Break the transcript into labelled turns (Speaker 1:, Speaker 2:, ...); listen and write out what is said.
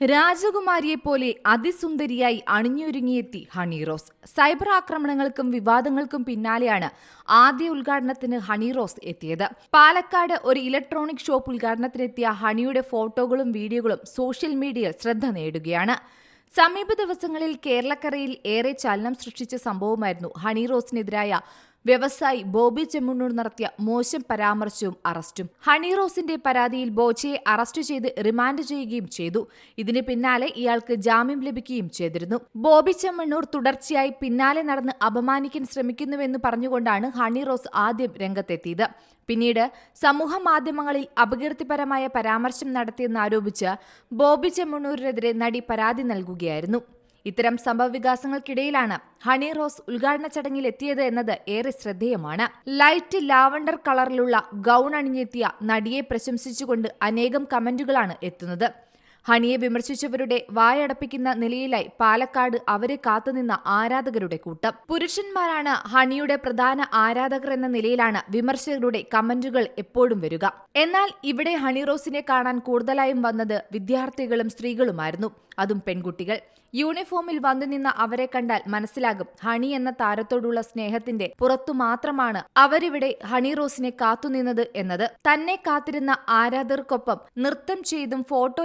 Speaker 1: രാജകുമാരിയെ പോലെ അതിസുന്ദരിയായി അണിഞ്ഞൊരുങ്ങിയെത്തി ഹണി റോസ്. സൈബർ ആക്രമണങ്ങൾക്കും വിവാദങ്ങൾക്കും പിന്നാലെയാണ് ആദ്യ ഉദ്ഘാടനത്തിന് ഹണി റോസ് എത്തിയത്. പാലക്കാട് ഒരു ഇലക്ട്രോണിക് ഷോപ്പ് ഉദ്ഘാടനത്തിനെത്തിയ ഹണിയുടെ ഫോട്ടോകളും വീഡിയോകളും സോഷ്യൽ മീഡിയയിൽ ശ്രദ്ധ നേടുകയാണ്. സമീപ ദിവസങ്ങളിൽ കേരളക്കരയിൽ ഏറെ ചലനം സൃഷ്ടിച്ച സംഭവമായിരുന്നു ഹണി റോസിനെതിരായ വ്യവസായി ബോബി ചെമ്മണ്ണൂർ നടത്തിയ മോശം പരാമർശവും അറസ്റ്റും. ഹണി റോസിന്റെ പരാതിയിൽ ബോച്ചയെ അറസ്റ്റ് ചെയ്ത് റിമാൻഡ് ചെയ്യുകയും ചെയ്തു. ഇതിന് പിന്നാലെ ഇയാൾക്ക് ജാമ്യം ലഭിക്കുകയും ചെയ്തിരുന്നു. ബോബി ചെമ്മണ്ണൂർ തുടർച്ചയായി പിന്നാലെ നടന്ന് അപമാനിക്കാൻ ശ്രമിക്കുന്നുവെന്ന് പറഞ്ഞുകൊണ്ടാണ് ഹണി റോസ് ആദ്യം രംഗത്തെത്തിയത്. പിന്നീട് സമൂഹ മാധ്യമങ്ങളിൽ അപകീർത്തിപരമായ പരാമർശം നടത്തിയെന്നാരോപിച്ച് ബോബി ചെമ്മണ്ണൂരിനെതിരെ നടി പരാതി നൽകുകയായിരുന്നു. ഇത്തരം സംഭവവികാസങ്ങൾക്കിടയിലാണ് ഹണി റോസ് ഉദ്ഘാടന ചടങ്ങിൽ എത്തിയത് എന്നത് ഏറെ ശ്രദ്ധേയമാണ്. ലൈറ്റ് ലാവണ്ടർ കളറിലുള്ള ഗൗൺ അണിഞ്ഞെത്തിയ നടിയെ പ്രശംസിച്ചുകൊണ്ട് അനേകം കമന്റുകളാണ് എത്തുന്നത്. ഹണിയെ വിമർശിച്ചവരുടെ വായടപ്പിക്കുന്ന നിലയിലായി പാലക്കാട് അവരെ കാത്തുനിന്ന ആരാധകരുടെ കൂട്ടം. പുരുഷന്മാരാണ് ഹണിയുടെ പ്രധാന ആരാധകർ എന്ന നിലയിലാണ് വിമർശകരുടെ കമന്റുകൾ എപ്പോഴും വരിക. എന്നാൽ ഇവിടെ ഹണി റോസിനെ കാണാൻ കൂടുതലായും വന്നത് വിദ്യാർത്ഥികളും സ്ത്രീകളുമായിരുന്നു അതും പെൺകുട്ടികൾ. യൂണിഫോമിൽ വന്നു നിന്ന അവരെ കണ്ടാൽ മനസ്സിലാകും ഹണി എന്ന താരത്തോടുള്ള സ്നേഹത്തിന്റെ പുറത്തു മാത്രമാണ് അവരിവിടെ ഹണി റോസിനെ കാത്തുനിന്നത് എന്നത്. തന്നെ കാത്തിരുന്ന ആരാധകർക്കൊപ്പം നൃത്തം ചെയ്തും ഫോട്ടോ